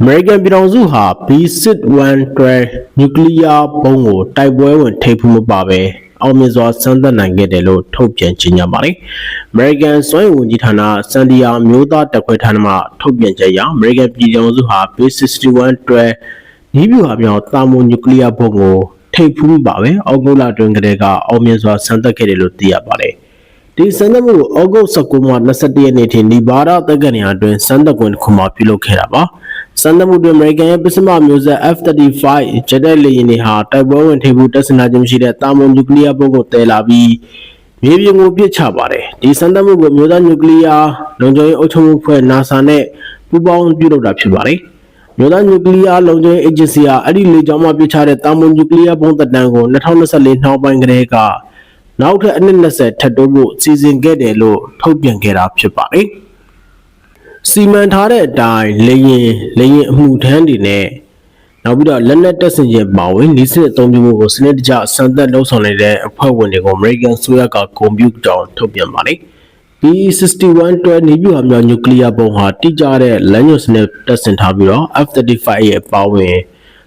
အမေရိကန်ပြည်ထောင်စုဟာ B6112 နျူကလ িয়ার ဘုံးကိုတိုက်ပွဲဝင်ထိပ်ဖူးမပါပဲအောင်မြင်စွာစမ်းသပ်နိုင်ခဲ့တယ်လို့ထုတ်ပြန်ကြေညာပါတယ်။ American စွမ်းအင်ဝန်ကြီးဌာနစန်ဒီယာမျိုးသားတပ်ခွဲဌာနမှထုတ်ပြန်ချက်အရ American ပြည်ထောင်စုဟာ B6112 နီးဗျူဟာမြောက်တာမိုနျူကလ িয়ার ဘုံးကိုထိပ်ဖူးမပါပဲအောက်ဂုတ်လအတွင်းကတည်းကအောင်မြင်စွာစမ်းသပ်ခဲ့တယ်လို့သိရပါတယ်။ ဒီစမ်းသပ်မှုကိုဩဂုတ်19မှ21ရက်နေ့ထိနီဘာဒါတက္ကသိုလ်အတွင်းစမ်းသပ်ခွင့်တစ်ခုမှပြုလုပ်ခဲ့တာပါစမ်းသပ်မှုတွင်အမေရိကန်ရဲ့ပစ္စမမျိုးဆက် F35 ဂျက်တိုက်လေယာဉ်တွေဟာတိုက်ပွဲဝင်ထိပ်ဖူးတပ်ဆင်ထားခြင်းမရှိတဲ့တာမွန်နျူကလ িয়ার ဘုံးကိုတည်လာပြီးမြေပြင်ကိုပစ်ချပါတယ်ဒီစမ်းသပ်မှုကိုမျိုးသားနျူကလ িয়ারလုံခြုံရေးအုပ်ချုပ်မှုဖွဲ့ NASA နဲ့ပူးပေါင်းပြုလုပ်တာဖြစ်ပါတယ်မျိုးသားနျူကလ িয়ার လုံခြုံရေးအေဂျင်စီဟာအဲ့ဒီလေကြောင်းမှပစ်ချတဲ့တာမွန်နျူကလ িয়ার ဘုံးတပ်တန်းကို2024နှောင်းပိုင်းကတည်းက နောက်ထပ်အနည်း20ထပ်တိုးဖို့စီစဉ်ခဲ့တယ်လို့ထုတ်ပြန်ခဲ့တာဖြစ်ပါတယ်။စီမံထားတဲ့အတိုင်းလေရင်လေရင်အမှုထမ်းတွေနဲ့နောက်ပြီးတော့လက်နက်တပ်ဆင်ခြင်းပါဝင်ဤစနစ်အသုံးပြုမှုကိုစနစ်တကျစံသက်လှုပ်ဆောင်နေတဲ့အဖွဲ့ဝင်တွေကို American ဆိုရကဂုဏ်ပြုကြောင်းထုတ်ပြန်ပါတယ်။ B6112 နေပြည်တော်မြောက်နျူကလ িয়ার ဘုံးဟာတိကျတဲ့လမ်းညွှန်စနစ်တပ်ဆင်ထားပြီးတော့ F35 ရဲ့အပါအဝင်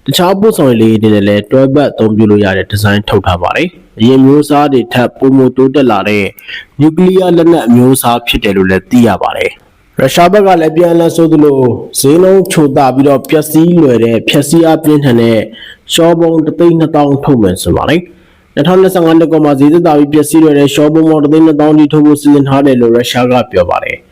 တခြားပို့ဆောင်ရေးတွေနဲ့လည်းတွဲဘက်အသုံးပြုလို့ရတဲ့ဒီဇိုင်းထုတ်ထားပါတယ်။အရင်မျိုးစားတွေထပ်ပုံမတိုးတက်လာတဲ့နျူကလ িয়ার လက်နက်အမျိုးအစားဖြစ်တယ်လို့လည်းသိရပါတယ်။ရုရှားဘက်ကလည်းပြန်လည်ဆိုသလိုဈေးနှုန်းချိုတာပြီးတော့ပျက်စီးလွယ်တဲ့ဖြက်စီးအားပြင်းထန်တဲ့ရှော့ဘုံ3,200ထုတ်မယ်ဆိုပါလေ။2025နှစ်ကောင်မှာဈေးသက်သာပြီးပျက်စီးလွယ်တဲ့ရှော့ဘုံပေါင်း3,200တိထုတ်ဖို့စီစဉ်ထားတယ်လို့ရုရှားကပြောပါတယ်။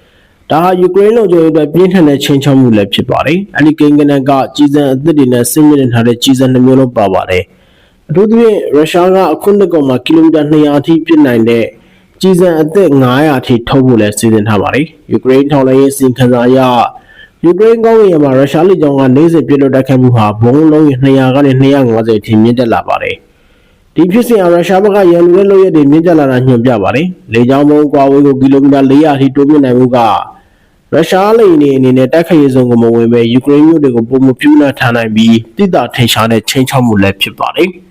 ဒါဟာယူကရိန်းလုံခြုံရေးအတွက်ပြင်းထန်တဲ့ချိန်ချောက်မှုလည်းဖြစ်ပါတယ်။အဲဒီကိန်းဂဏန်းကကြီးစံအသစ်တွေနဲ့ဆင်းမြင့်ထားတဲ့ကြီးစံနှမျိုးလုံးပါပါတယ်။အထူးသဖြင့်ရုရှားကအခုနှစ်ကောင်မှာကီလိုမီတာ200အထိပြစ်နိုင်တဲ့ကြီးစံအသစ်900အထိထုတ်ဖို့လည်းစီစဉ်ထားပါတယ်။ယူကရိန်းထောက်လှမ်းရေးစီခံစာအရယူကရိန်းကောင်းကင်မှာရုရှားလက်ကြောင်းကနေ့စဉ်ပြစ်လွတ်တိုက်ခိုက်မှုဟာဘုံလုံး200ကနေ250အထိမြင့်တက်လာပါတယ်။ဒီဖြစ်စဉ်ဟာရုရှားဘက်ကရန်လူတဲ့လုပ်ရက်တွေမြင့်တက်လာတာညွှန်ပြပါတယ်။လေကြောင်းဘုံကွာဝေးကိုကီလိုမီတာ400အထိတိုးမြင့်နိုင်မှုက ရုရှားလိန်နေအနေနဲ့တိုက်ခိုက်ရေးစုံကိုမဝင်ပဲယူကရိန်းမြို့တွေကိုပုံမပြူးနာထားနိုင်ပြီးတိတာထိန်ရှားတဲ့ချိန်ချောက်မှုလည်းဖြစ်ပါတယ်။